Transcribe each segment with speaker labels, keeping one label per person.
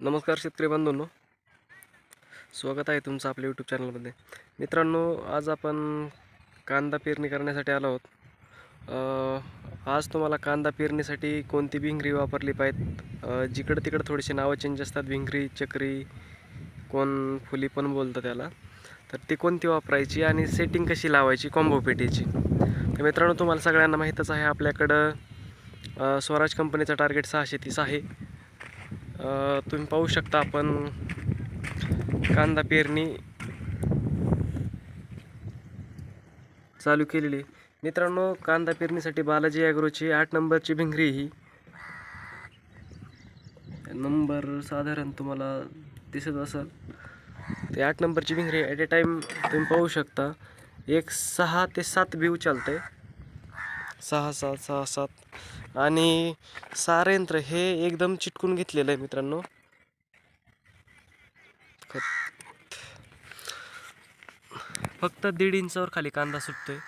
Speaker 1: नमस्कार शेतकरी बंधूंनो. स्वागत आहे तुमचं आपल्या यूट्यूब चॅनलमध्ये मित्रांनो आज आपण कांदा पेरणी करण्यासाठी आलो आहोत. आज तुम्हाला कांदा पेरणीसाठी कोणती भिंगरी वापरली पाहिजेत जिकडं तिकडं थोडीशी नावं चेंज असतात. भिंगरी चक्री कोण फुली पण बोलतं त्याला. तर ती कोणती वापरायची आणि सेटिंग कशी लावायची? कॉम्बो पेटीची. तर मित्रांनो तुम्हाला सगळ्यांना माहीतच आहे आपल्याकडं स्वराज कंपनीचा टार्गेट सहाशे तीस आहे. तुम्ही पाहू शकता आपण कांदा पेरणी चालू केलेली मित्रांनो कांदा पेरणीसाठी बालाजी ॲग्रोची आठ नंबरची भिंगरी ही. नंबर साधारण तुम्हाला दिसत असेल. ते आठ नंबरची भिंगरी ॲट ए टाईम तुम्ही पाहू शकता. एक सहा ते सात व्हिव चालतं आहे सहा सात सहा सात. आणि सारं यंत्र हे एकदम चिटकून घेतलेलं आहे मित्रांनो. खत फक्त दीड इंचावर खाली कांदा सुटतोय.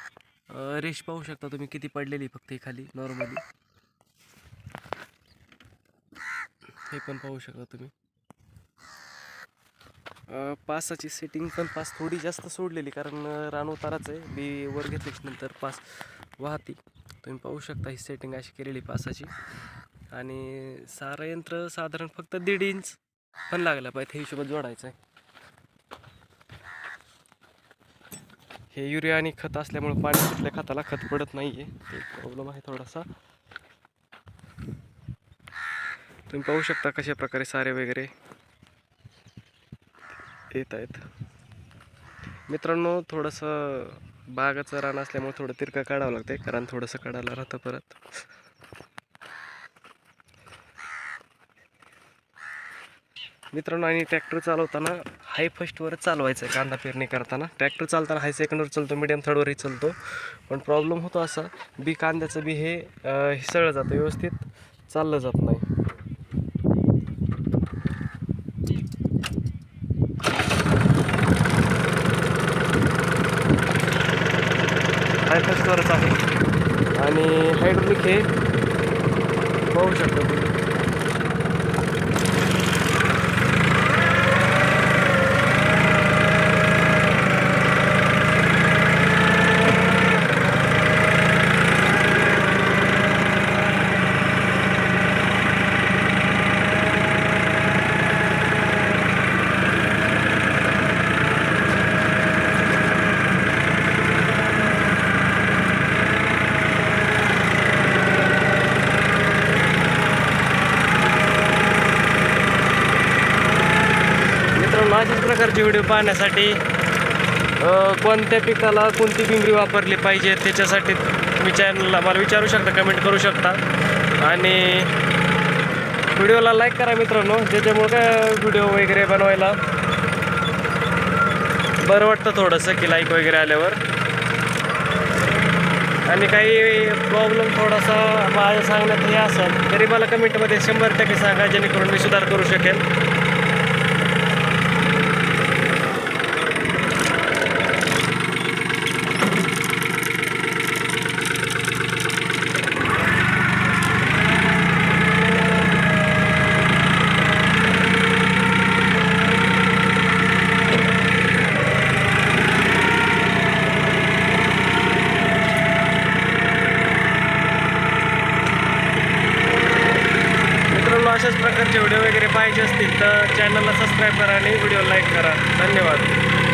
Speaker 1: रेश रेष पाहू शकता तुम्ही किती पडलेली फक्त ही खाली नॉर्मली हे पण पाहू शकता तुम्ही. पासाची सेटिंग पण पास थोडी जास्त सोडलेली कारण अं, रान उताराच आहे. बी वर घेतल्याच्या नंतर पास वाहती. तुम्ही पाहू शकता ही सेटिंग अशी केलेली पासाची. आणि सारं यंत्र साधारण फक्त दीड इंच पण लागला पाहिजे. हे हिशोबात जोडायचं आहे हे युरिया आणि खत असल्यामुळे पाणी सुटल्या खताला खत पडत नाही आहे प्रॉब्लेम आहे थोडासा. तुम्ही पाहू शकता कशा प्रकारे सारे वगैरे येत आहेत. मित्रांनो थोडंसं बागाचं रान असल्यामुळे थोडं तिरकं काढावं लागते कारण थोडंसं काढायला राहतं परत. मित्रांनो आणि ट्रॅक्टर चालवताना हाय फर्स्टवरच चालवायचं आहे कांदा पेरणी करताना. ट्रॅक्टर चालताना हाय सेकंडवर चालतो मिडियम थर्डवरही चालतो. पण प्रॉब्लेम होतो असा बी कांद्याचं बी हे अं, हिसळलं जातं व्यवस्थित चाललं जात नाही. हाय आहे. आणि हायड्रोलिक हे पाहू शकता तुम्ही मित्रांनो अशाच प्रकारचे व्हिडिओ पाहण्यासाठी कोणत्या पिकाला कोणती पिंगरी वापरली पाहिजे त्याच्यासाठी तुम्ही चॅनलला मला विचारू शकता कमेंट करू शकता. आणि व्हिडिओला लाईक करा मित्रांनो ज्याच्यामुळे काय व्हिडिओ वगैरे बनवायला बरं वाटतं थोडंसं की लाईक वगैरे आल्यावर. आणि काही प्रॉब्लेम थोडासा माझ्या सांगण्यात हे असेल तरी मला कमेंटमध्ये शंभर टक्के सांगा जेणेकरून मी सुधार करू शकेल मित्रांनो अशाच प्रकारचे व्हिडिओ वगैरे पाहिजे असतील तर चॅनलला सबस्क्राईब करा आणि व्हिडिओ लाईक करा. धन्यवाद.